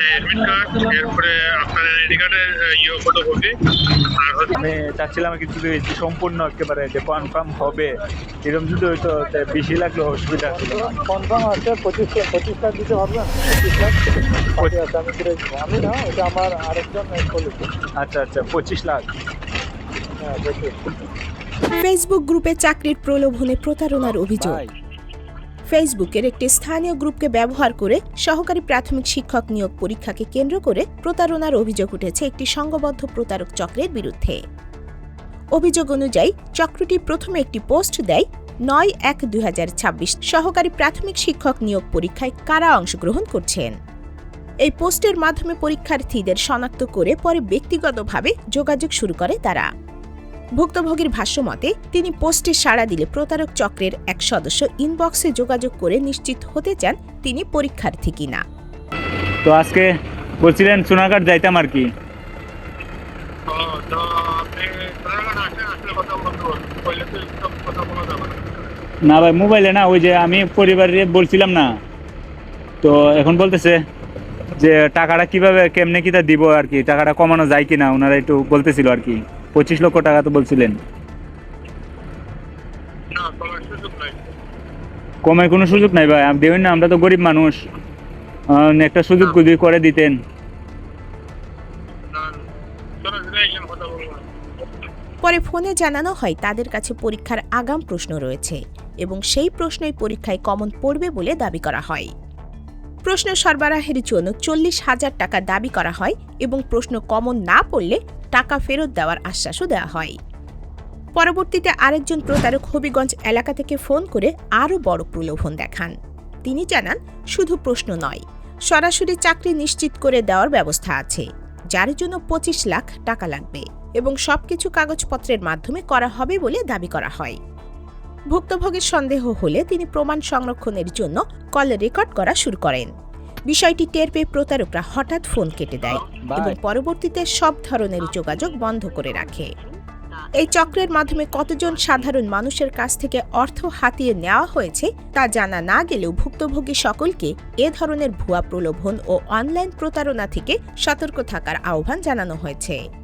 Admit card এরপরে আপনার ID কার্ডের ইয়ে ফটোকপি আর আমি চাচ্ছিলাম কিছু যদি সম্পূর্ণ একেবারে যে কনফার্ম হবে এরকম যদি হয়তো বেশি লাগলে অসুবিধা ছিল কনফার্ম আছে পঁচিশ লাখ পঁচিশ লাখ দিতে পারবেন পঁচিশ লাখ। আমি আমি না এটা আমার আরেকজন আচ্ছা আচ্ছা পঁচিশ লাখ। হ্যাঁ পঁচিশ। ফেসবুক গ্রুপে চাকরির প্রলোভনে প্রতারণার অভিযোগ। ফেসবুকের একটি স্থানীয় গ্রুপকে ব্যবহার করে সহকারী প্রাথমিক শিক্ষক নিয়োগ পরীক্ষাকে কেন্দ্র করে প্রতারণার অভিযোগ উঠেছে একটি সংঘবদ্ধ প্রতারক চক্রের বিরুদ্ধে। অভিযোগ অনুযায়ী, চক্রটি প্রথমে একটি পোস্ট দেয়, নয় এক দুই সহকারী প্রাথমিক শিক্ষক নিয়োগ পরীক্ষায় কারা অংশগ্রহণ করছেন? এই পোস্টের মাধ্যমে পরীক্ষার্থীদের শনাক্ত করে পরে ব্যক্তিগতভাবে যোগাযোগ শুরু করে তারা। ভুক্তভোগীর ভাষ্যমতে তিনি পোস্টে সাড়া দিলে প্রতারক চক্রের এক সদস্য ইনবক্সে যোগাযোগ করে নিশ্চিত হতে চান তিনি পরীক্ষার্থী কিনা। তো আজকে বলছিলেন সোনাঘাট যাইতাম আর কি। তো তো তো না ভাই, মোবাইলে না, ওই যে আমি পরিবারে বলছিলাম না। তো এখন বলতেছে যে, টাকাটা কীভাবে, কেমনে কিটা দিব আর কি, টাকাটা কমানো যায় কিনা, ওনারা একটু বলতেছিল আর কি। পঁচিশ লক্ষ টাকা তো বলছিলেন। না সুযোগ নাই। কমে কোনো সুযোগ নাই ভাই আপনি দেখুন না আমরা তো গরিব মানুষ। একটা সুযোগ যদি করে দিতেন। পরে ফোনে জানানো হয় তাদের কাছে পরীক্ষার আগাম প্রশ্ন রয়েছে এবং সেই প্রশ্নই পরীক্ষায় কমন পড়বে বলে দাবি করা হয়। প্রশ্ন সরবরাহের জন্য চল্লিশ হাজার টাকা দাবি করা হয় এবং প্রশ্ন কমন না পড়লে টাকা ফেরত দেওয়ার আশ্বাসও দেওয়া হয়। পরবর্তীতে আরেকজন প্রতারক হবিগঞ্জ এলাকা থেকে ফোন করে আরও বড় প্রলোভন দেখান। তিনি জানান, শুধু প্রশ্ন নয়, সরাসরি চাকরি নিশ্চিত করে দেওয়ার ব্যবস্থা আছে, যার জন্য পঁচিশ লাখ টাকা লাগবে এবং সবকিছু কাগজপত্রের মাধ্যমে করা হবে বলে দাবি করা হয়। ভুক্তভোগীর সন্দেহ হলে তিনি প্রমাণ সংরক্ষণের জন্য কল রেকর্ড করা শুরু করেন। বিষয়টি টের পেয়ে প্রতারকরা হঠাৎ ফোন কেটে দেয় এবং পরবর্তীতে সব ধরনের যোগাযোগ বন্ধ করে রাখে। এই চক্রের মাধ্যমে কতজন সাধারণ মানুষের কাছ থেকে অর্থ হাতিয়ে নেওয়া হয়েছে তা জানা না গেলেও ভুক্তভোগী সকলকে এ ধরনের ভুয়া প্রলোভন ও অনলাইন প্রতারণা থেকে সতর্ক থাকার আহ্বান জানানো হয়েছে।